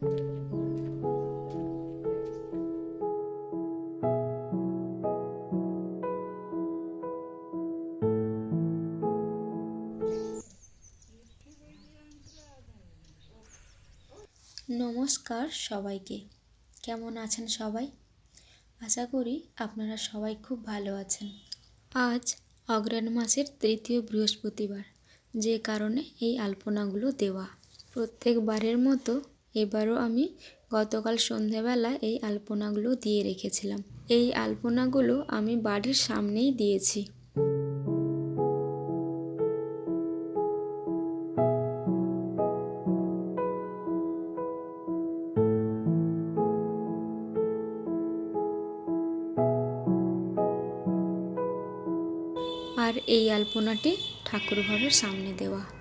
নমস্কার সবাইকে। কেমন আছেন সবাই? আশা করি আপনারা সবাই খুব ভালো আছেন। আজ অগ্রহায়ণ মাসের তৃতীয় বৃহস্পতিবার। যে কারণে এই আলপনাগুলো দেওয়া। প্রত্যেকবারের মতো এবারও আমি গতকাল সন্ধেবেলা এই আলপনাগুলো দিয়ে রেখেছিলাম। এই আলপনাগুলো আমি বাড়ির সামনেই দিয়েছি। আর এই আলপনাটি ঠাকুর ঘরের সামনে দেওয়া।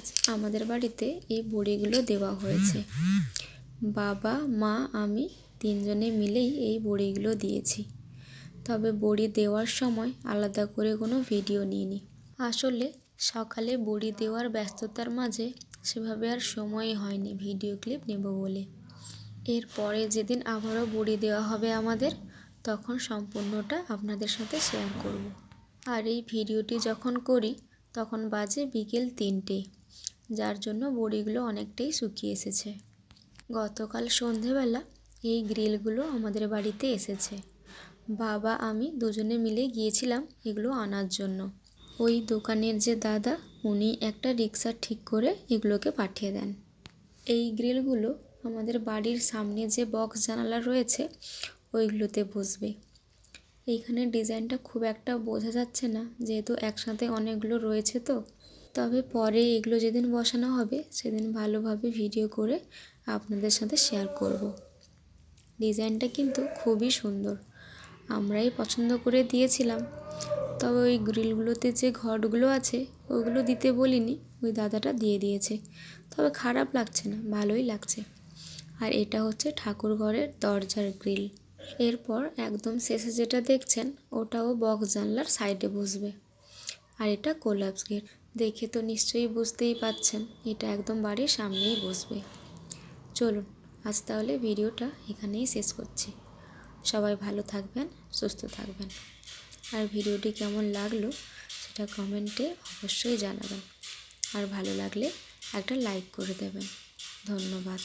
আজ আমাদের বাড়িতে এই বড়িগুলো দেওয়া হয়েছে। বাবা, মা, আমি তিনজনে মিলেই এই বড়িগুলো দিয়েছি। তবে বড়ি দেওয়ার সময় আলাদা করে কোনো ভিডিও নিইনি। আসলে সকালে বড়ি দেওয়ার ব্যস্ততার মাঝে সেভাবে আর সময়ই হয়নি ভিডিও ক্লিপ নেব বলে। এরপরে যেদিন আবারও বড়ি দেওয়া হবে আমাদের, তখন সম্পূর্ণটা আপনাদের সাথে শেয়ার করব। আর এই ভিডিওটি যখন করি, তখন বাজে বিকেল তিনটে। যার জন্য বড়িগুলো অনেকটাই শুকিয়ে এসেছে। গতকাল সন্ধেবেলা এই গ্রিলগুলো আমাদের বাড়িতে এসেছে। বাবা, আমি দুজনে মিলে গিয়েছিলাম এগুলো আনার জন্য। ওই দোকানের যে দাদা, উনি একটা রিক্সা ঠিক করে এগুলোকে পাঠিয়ে দেন। এই গ্রিলগুলো আমাদের বাড়ির সামনে যে বক্স জানালা রয়েছে, ওইগুলোতে বসবে। এইখানে ডিজাইনটা খুব একটা বোঝা যাচ্ছে না, যেহেতু একসাথে অনেকগুলো রয়েছে তো। তবে পরে এগুলো যেদিন বসানো হবে, সেদিন ভালোভাবে ভিডিও করে আপনাদের সাথে শেয়ার করব। ডিজাইনটা কিন্তু খুবই সুন্দর। আমরাই পছন্দ করে দিয়েছিলাম। তবে ওই গ্রিলগুলোতে যে ঘটগুলো আছে, ওগুলো দিতে বলিনি, ওই দাদাটা দিয়ে দিয়েছে। তবে খারাপ লাগছে না, ভালোই লাগছে। আর এটা হচ্ছে ঠাকুর ঘরের দরজার গ্রিল। এরপর একদম শেষে যেটা দেখছেন, ওটাও বক্স জানলার সাইডে বসবে। আর এটা কোলাপস গেট। দেখে তো নিশ্চয়ই বুঝতেই পাচ্ছেন, এটা একদম বাড়ির সামনেই বসবে। চলুন, আজ তাহলে ভিডিওটা এখানেই শেষ করছি। সবাই ভালো থাকবেন, সুস্থ থাকবেন। আর ভিডিওটি কেমন লাগল সেটা কমেন্টে অবশ্যই জানাবেন। আর ভালো লাগলে একটা লাইক করে দেবেন। ধন্যবাদ।